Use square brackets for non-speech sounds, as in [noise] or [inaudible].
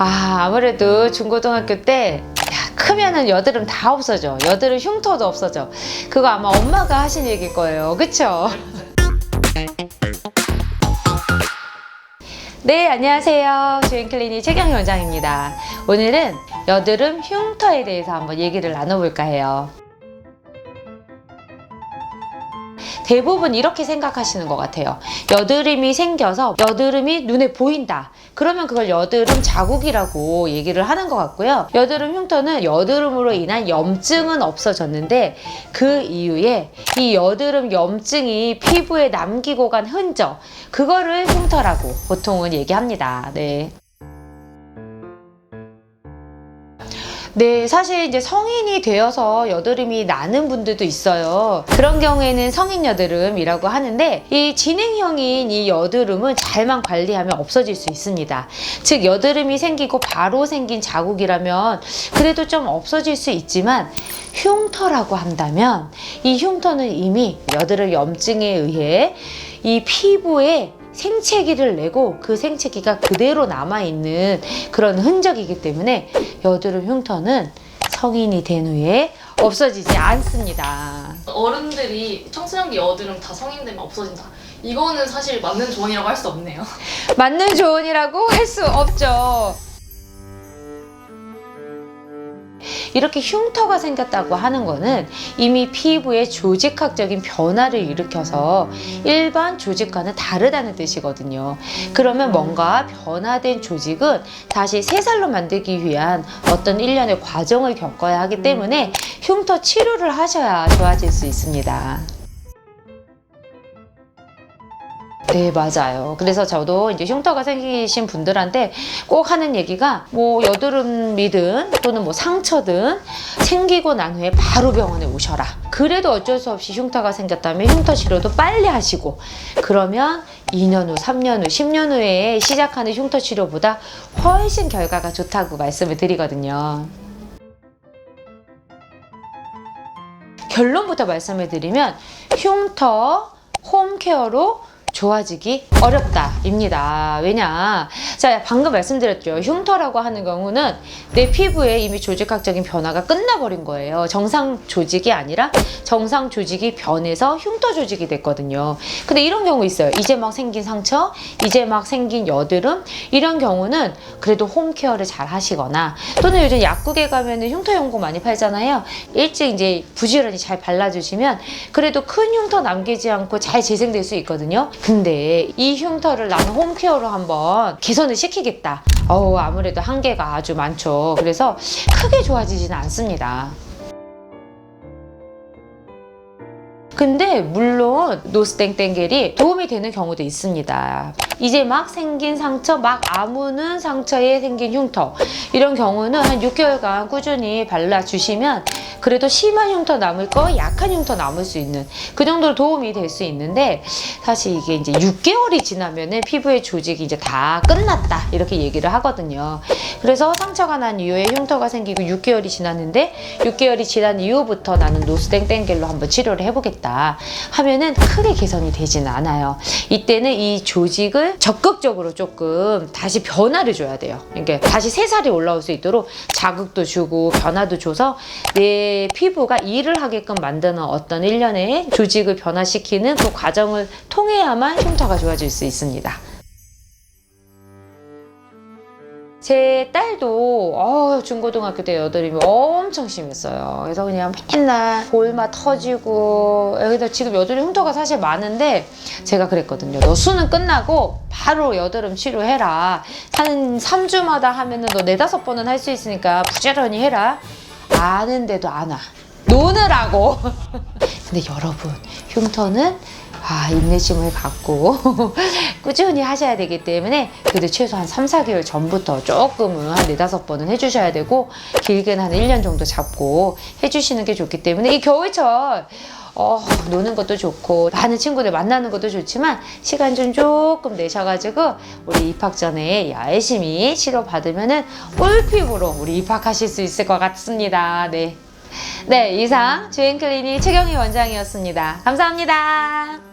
아, 아무래도 중고등학교 때 야, 크면은 여드름 다 없어져. 여드름 흉터도 없어져. 그거 아마 엄마가 하신 얘기일 거예요. 그쵸? 네, 안녕하세요. 주행클리닉 최경희 원장입니다. 오늘은 여드름 흉터에 대해서 한번 얘기를 나눠볼까 해요. 대부분 이렇게 생각하시는 것 같아요. 여드름이 생겨서 여드름이 눈에 보인다. 그러면 그걸 여드름 자국이라고 얘기를 하는 것 같고요. 여드름 흉터는 여드름으로 인한 염증은 없어졌는데 그 이후에 이 여드름 염증이 피부에 남기고 간 흔적, 그거를 흉터라고 보통은 얘기합니다. 네. 네, 사실 이제 성인이 되어서 여드름이 나는 분들도 있어요. 그런 경우에는 성인 여드름이라고 하는데 이 진행형인 이 여드름은 잘만 관리하면 없어질 수 있습니다. 즉 여드름이 생기고 바로 생긴 자국이라면 그래도 좀 없어질 수 있지만 흉터라고 한다면 이 흉터는 이미 여드름 염증에 의해 이 피부에 생채기를 내고 그 생채기가 그대로 남아있는 그런 흔적이기 때문에 여드름 흉터는 성인이 된 후에 없어지지 않습니다. 어른들이 청소년기 여드름 다 성인 되면 없어진다. 이거는 사실 맞는 조언이라고 할 수 없네요. 맞는 조언이라고 할 수 없죠. 이렇게 흉터가 생겼다고 하는 거는 이미 피부에 조직학적인 변화를 일으켜서 일반 조직과는 다르다는 뜻이거든요. 그러면 뭔가 변화된 조직은 다시 새살로 만들기 위한 어떤 일련의 과정을 겪어야 하기 때문에 흉터 치료를 하셔야 좋아질 수 있습니다. 네, 맞아요. 그래서 저도 이제 흉터가 생기신 분들한테 꼭 하는 얘기가 뭐 여드름이든 또는 뭐 상처든 생기고 난 후에 바로 병원에 오셔라. 그래도 어쩔 수 없이 흉터가 생겼다면 흉터 치료도 빨리 하시고 그러면 2년 후, 3년 후, 10년 후에 시작하는 흉터 치료보다 훨씬 결과가 좋다고 말씀을 드리거든요. 결론부터 말씀을 드리면 흉터 홈케어로 좋아지기 어렵다입니다. 왜냐? 자, 방금 말씀드렸죠. 흉터라고 하는 경우는 내 피부에 이미 조직학적인 변화가 끝나버린 거예요. 정상 조직이 아니라 정상 조직이 변해서 흉터 조직이 됐거든요. 근데 이런 경우 있어요. 이제 막 생긴 상처, 이제 막 생긴 여드름, 이런 경우는 그래도 홈케어를 잘 하시거나 또는 요즘 약국에 가면은 흉터 연고 많이 팔잖아요. 일찍 이제 부지런히 잘 발라주시면 그래도 큰 흉터 남기지 않고 잘 재생될 수 있거든요. 근데 이 흉터를 나는 홈케어로 한번 개선 을 시키겠다. 어우, 아무래도 한계가 아주 많죠. 그래서 크게 좋아지지는 않습니다. 근데 물론 노스땡땡겔이 도움이 되는 경우도 있습니다. 이제 막 생긴 상처, 막 아무는 상처에 생긴 흉터 이런 경우는 한 6개월간 꾸준히 발라주시면 그래도 심한 흉터 남을 거, 약한 흉터 남을 수 있는 그 정도로 도움이 될 수 있는데 사실 이게 이제 6개월이 지나면은 피부의 조직이 이제 다 끝났다 이렇게 얘기를 하거든요. 그래서 상처가 난 이후에 흉터가 생기고 6개월이 지났는데 6개월이 지난 이후부터 나는 노스땡땡겔로 한번 치료를 해보겠다 하면은 크게 개선이 되지는 않아요. 이때는 이 조직을 적극적으로 조금 다시 변화를 줘야 돼요. 그러니까 다시 새살이 올라올 수 있도록 자극도 주고 변화도 줘서 내 피부가 일을 하게끔 만드는 어떤 일련의 조직을 변화시키는 그 과정을 통해야만 흉터가 좋아질 수 있습니다. 제 딸도 어, 중고등학교 때 여드름이 엄청 심했어요. 그래서 그냥 맨날 볼마 터지고 여기다 지금 여드름 흉터가 사실 많은데 제가 그랬거든요. 너 수능 끝나고 바로 여드름 치료해라. 한 3주마다 하면은 너 네다섯 번은 할 수 있으니까 부지런히 해라. 아는데도 안 와. 노느라고. [laughs] 근데 여러분 흉터는 아, 인내심을 갖고 [laughs] 꾸준히 하셔야 되기 때문에 그래도 최소 한 3, 4개월 전부터 조금은 한 4, 5번은 해주셔야 되고 길게는 한 1년 정도 잡고 해주시는 게 좋기 때문에 이 겨울철 어, 노는 것도 좋고 많은 친구들 만나는 것도 좋지만 시간 좀 조금 내셔가지고 우리 입학 전에 열심히 치료 받으면은 꿀피부로 우리 입학하실 수 있을 것 같습니다. 네. 네, 이상 주행클리닉 최경희 원장이었습니다. 감사합니다.